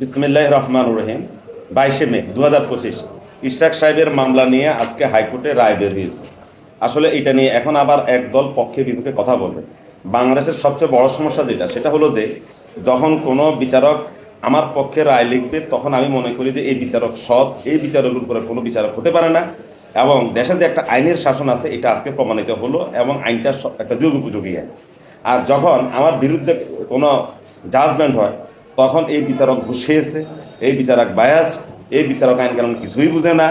বিসমিল্লাহ রহমান রহিম। বাইশে মে দু হাজার পঁচিশ। ইশাক সাহেবের মামলা নিয়ে আজকে হাইকোর্টে রায় বের হয়েছে। আসলে এটা নিয়ে এখন আবার একদল পক্ষে বিপক্ষে কথা বলবে। বাংলাদেশের সবচেয়ে বড় সমস্যা যেটা, সেটা হলো যে, যখন কোনো বিচারক আমার পক্ষে রায় লিখবে, তখন আমি মনে করি যে এই বিচারক সৎ, এই বিচারকের উপরে কোনো বিচারক হতে পারে না। এবং দেশে যে একটা আইনের শাসন আছে, এটা আজকে প্রমাণিত হলো এবং আইনটা একটা যুগ উপযোগী আর যখন আমার বিরুদ্ধে কোনো জাজমেন্ট হয় তখন এই বিচারক খেয়েছে এই বিচারক বায়াস এই বিচারক আইন কারণ কিছুই বুঝে না,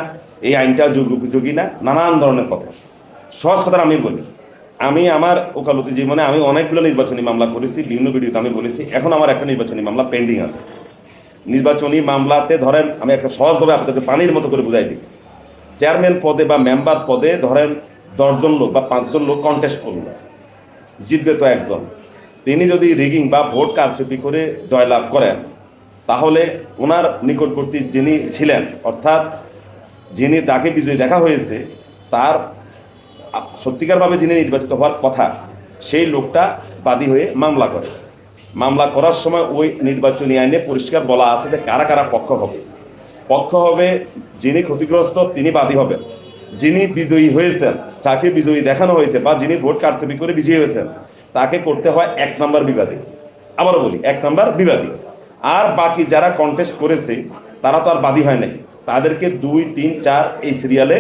এই আইনটা যুগ উপযোগী না, নানান ধরনের কথা। সহজ কথা আমি বলি, আমি আমার ওকালতি জীবনে আমি অনেকগুলো নির্বাচনী মামলা করেছি, বিভিন্ন ভিডিওতে আমি বলেছি, এখন আমার একটা নির্বাচনী মামলা পেন্ডিং আছে। নির্বাচনী মামলাতে ধরেন, আমি একটা সহজভাবে আপনাদেরকে পানির মতো করে বুঝাই দিই। চেয়ারম্যান পদে বা মেম্বার পদে ধরেন দশজন লোক বা পাঁচজন লোক কন্টেস্ট করল। জিতবে তো একজন। তিনি যদি রিগিং বা ভোট কারচুপি করে জয়লাভ করেন, তাহলে ওনার নিকটবর্তী যিনি ছিলেন, অর্থাৎ যিনি যাকে বিজয়ী দেখা হয়েছে, তার সত্যিকারভাবে যিনি নির্বাচিত হওয়ার কথা, সেই লোকটা বাদী হয়ে মামলা করে। মামলা করার সময় ওই নির্বাচনী আইনে পরিষ্কার বলা আছে যে কারা কারা পক্ষ হবে। পক্ষ হবে যিনি ক্ষতিগ্রস্ত, তিনি বাদী হবেন। যিনি বিজয়ী হয়েছেন, যাকে বিজয়ী দেখানো হয়েছে বা যিনি ভোট কারচুপি করে বিজয়ী হয়েছেন তাকে করতে হয় এক নম্বর বিবাদী। আবারও বলি, এক নম্বর বিবাদী। আর বাকি যারা কন্টেস্ট করেছে, তারা তো আর বাদী হয় নাই। তাদেরকে দুই, তিন, চার এই সিরিয়ালে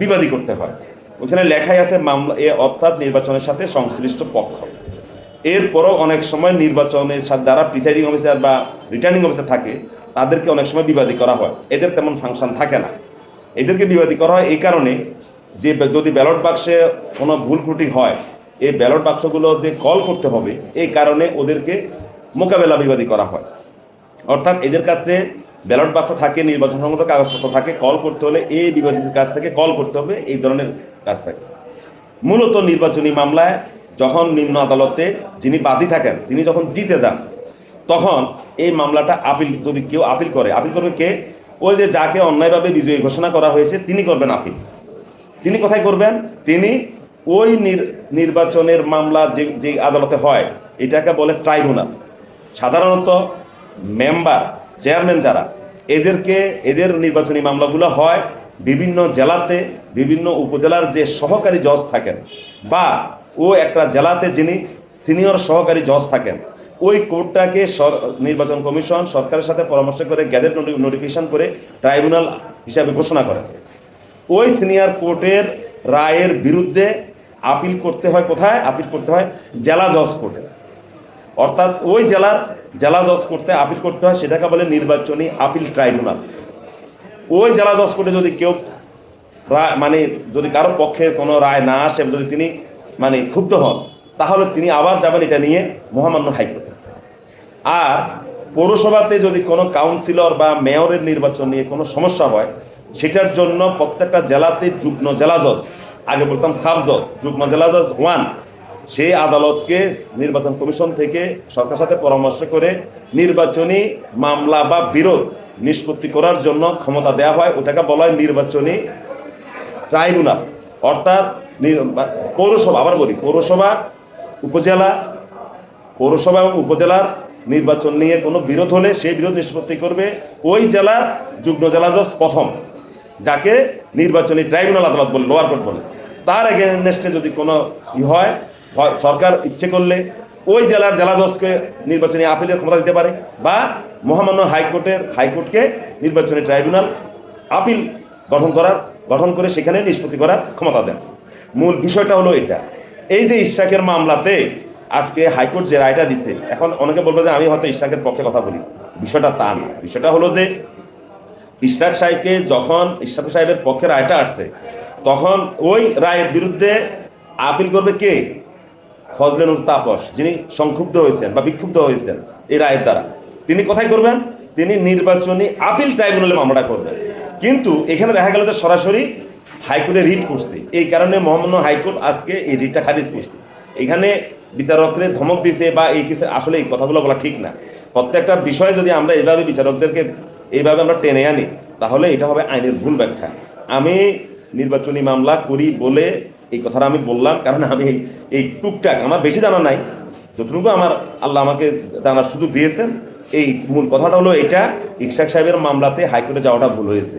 বিবাদী করতে হয়। ওখানে লেখাই আছে মামলা, এ অর্থাৎ নির্বাচনের সাথে সংশ্লিষ্ট পক্ষ। এরপরও অনেক সময় নির্বাচনের সাথে যারা প্রিসাইডিং অফিসার বা রিটার্নিং অফিসার থাকে, তাদেরকে অনেক সময় বিবাদী করা হয়। এদের তেমন ফাংশন থাকে না। এদেরকে বিবাদী করা হয় এই কারণে যে, যদি ব্যালট বাক্সে কোনো ভুল ত্রুটি হয় এই ব্যালট বাক্সগুলো যে কল করতে হবে, এই কারণে ওদেরকে মোকাবেলা বিবাদী করা হয়। অর্থাৎ এদের কাছে ব্যালট বাক্স থাকে নির্বাচন সংক্রান্ত কাগজপত্র থাকে, কল করতে হলে এই বিবাদীদের কাছ থেকে কল করতে হবে, এই ধরনের কাজ থাকে। মূলত নির্বাচনী মামলায় যখন নিম্ন আদালতে যিনি বাদী থাকেন, তিনি যখন জিতে যান, তখন এই মামলাটা আপিল, যদি কেউ আপিল করে, আপিল করবে কে? ওই যে যাকে অন্যায়ভাবে বিজয়ী ঘোষণা করা হয়েছে, তিনি করবেন আপিল। তিনি কোথায় করবেন? তিনি ওই নির- নির্বাচনের মামলা যে যে আদালতে হয়, এটাকে বলে ট্রাইব্যুনাল। সাধারণত মেম্বার, চেয়ারম্যান যারা, এদেরকে, এদের নির্বাচনী মামলাগুলো হয় বিভিন্ন জেলাতে, বিভিন্ন উপজেলার যে সহকারী জজ থাকেন বা ও একটা জেলাতে যিনি সিনিয়র সহকারী জজ থাকেন, ওই কোর্টটাকে নির্বাচন কমিশন সরকারের সাথে পরামর্শ করে, গ্যাজেট নোটিফিকেশন করে ট্রাইব্যুনাল হিসাবে ঘোষণা করে। ওই সিনিয়র কোর্টের রায়ের বিরুদ্ধে আপিল করতে হয় কোথায়? আপিল করতে হয় জেলা জজ কোর্টে। অর্থাৎ ওই জেলার জেলা জজ করতে আপিল করতে হয়, সেটাকে বলে নির্বাচনী আপিল ট্রাইব্যুনাল। ওই জেলা জজ কোর্টে যদি কেউ মানে যদি কারও পক্ষে কোনো রায় না আসে, যদি তিনি মানে ক্ষুব্ধ হন, তাহলে তিনি আবার যাবেন এটা নিয়ে মহামান্য হাইকোর্টে। আর পৌরসভাতে যদি কোনো কাউন্সিলর বা মেয়রের নির্বাচন নিয়ে কোনো সমস্যা হয়, সেটার জন্য প্রত্যেকটা জেলাতে যুগ্ম জেলা জজ আগে বলতাম সাব জজ যুগ্ম জেলা জজ ওয়ান। সেই আদালতকে নির্বাচন কমিশন থেকে সরকার সাথে পরামর্শ করে নির্বাচনী মামলা বা বিরোধ নিষ্পত্তি করার জন্য ক্ষমতা দেওয়া হয়, ওটাকে বলা হয় নির্বাচনী ট্রাইব্যুনাল। অর্থাৎ পৌরসভা, আবার বলি, পৌরসভা, উপজেলা, পৌরসভা এবং উপজেলার নির্বাচন নিয়ে কোনো বিরোধ হলে সেই বিরোধ নিষ্পত্তি করবে ওই জেলার যুগ্ম জেলা জজ প্রথম, যাকে নির্বাচনী ট্রাইব্যুনাল আদালত বলে, লোয়ার কোর্ট বলে। তার এগেনস্টে যদি কোনো ই হয় সরকার ইচ্ছে করলে ওই জেলার জেলা জজকে নির্বাচনী আপিলের ক্ষমতা দিতে পারে বা মহামান্য হাইকোর্টের, হাইকোর্টকে নির্বাচনী ট্রাইব্যুনাল আপিল গঠন করার, গঠন করে সেখানে নিষ্পত্তি করার ক্ষমতা দেন। মূল বিষয়টা হলো এটা। এই যে ইশাকের মামলাতে আজকে হাইকোর্ট যে রায়টা দিছে, এখন অনেকে বলবে যে আমি হয়তো ইশাকের পক্ষে কথা বলি। বিষয়টা তা না। বিষয়টা হলো যে ইশাক সাহেবকে যখন, ইশাক সাহেবের পক্ষে রায়টা আসছে তখন ওই রায়ের বিরুদ্ধে আপিল করবে কে? ফজলেনুর তাপস, যিনি সংক্ষুব্ধ হয়েছেন বা বিক্ষুব্ধ হয়েছেন এই রায়ের দ্বারা। তিনি কোথায় করবেন? তিনি নির্বাচনী আপিল ট্রাইব্যুনালে মামলাটা করবেন। কিন্তু এখানে দেখা গেল যে সরাসরি হাইকোর্টে রিট করছে। এই কারণে মহামান্য হাইকোর্ট আজকে এই রিটটা খারিজ করছে। এখানে বিচারকদের ধমক দিছে বা এই কিছু আসলে এই কথাগুলো বলা ঠিক না। প্রত্যেকটা বিষয়ে যদি আমরা এইভাবে বিচারকদেরকে এইভাবে আমরা টেনে আনি, তাহলে এটা হবে আইনের ভুল ব্যাখ্যা। আমি নির্বাচনী মামলা করি বলে এই কথাটা আমি বললাম, কারণ আমি এই- টুকটাক, আমার বেশি জানা নাই। যতটুকু আমার আল্লাহ আমাকে জানার সুযোগ দিয়েছেন, এই মূল কথাটা হলো এটা ইকশাক সাহেবের মামলাতে হাইকোর্টে যাওয়াটা ভুল হয়েছে।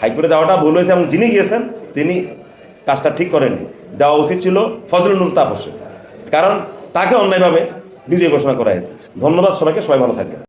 হাইকোর্টে যাওয়াটা ভুল হয়েছে এবং যিনি গিয়েছেন, তিনি কাজটা ঠিক করেননি। যাওয়া উচিত ছিল ফজলুল তাপসে। কারণ তাকে অন্যায়ভাবে বিজয় ঘোষণা করা হয়েছে। ধন্যবাদ সবাইকে, সবাই ভালো থাকবেন।